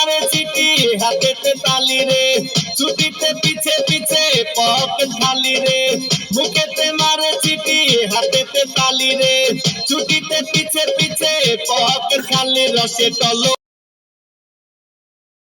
মারে চিঠি হাতেতে তালি রে। ছুটিতে পিছে পিছে পকেট খালি রে। মুখেতে মারে চিঠি, হাতেতে তালি রে। ছুটিতে পিছে পিছে পকেট খালি, রসে টলো